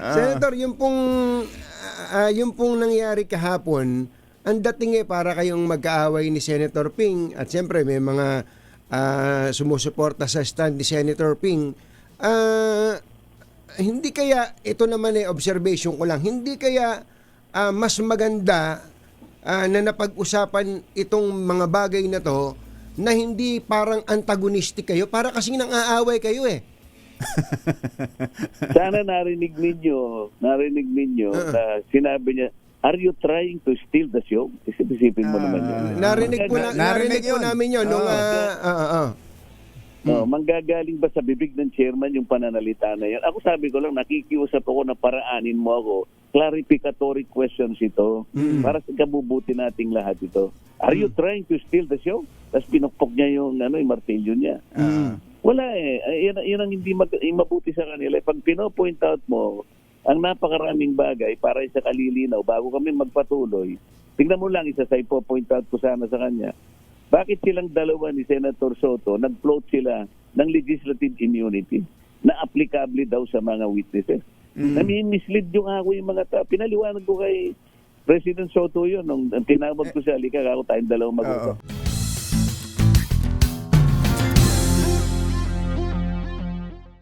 Senator, yung pong ah, yung pong nangyari kahapon, ang dating eh para kayong magkaaway ni Senator Ping at siyempre may mga ah, sumusuporta sa stand ni Senator Ping. Ah, hindi kaya ito naman eh observation ko lang. Hindi kaya ah, mas maganda ah, na napag-usapan itong mga bagay na to na hindi parang antagonistic kayo para kasing nang aaway kayo eh. Sana narinig ninyo, narinig ninyo Uh-uh. na sinabi niya, Are you trying to steal the show? Isip-isipin mo Ah, naman yun. Narinig po, na, Narinig narinig po namin yun nung ah, ah, ah, ah. Oh, manggagaling ba sa bibig ng chairman yung pananalita na yan? Ako sabi ko lang, nakikiusap ako na paraanin mo ako. Clarificatory questions ito para sa kabubuti nating lahat ito. Are you trying to steal the show? Tapos pinukpok niya yung, ano, yung martilyo niya. Ah. Wala eh. Yan, yan ang hindi mag, mabuti sa kanila. Pag pino-point out mo, ang napakaraming bagay para sa kalilinaw bago kami magpatuloy, tingnan mo lang, isa sa ipo-point out ko sana sa kanya, bakit silang dalawa ni Senator Soto nag-float sila ng legislative immunity na applicable daw sa mga witnesses? Nami-mislead yung ako yung mga tao. Pinaliwanag ko kay President Soto yun nung tinawag ko siya, halika ako tayong dalawa mag-usap.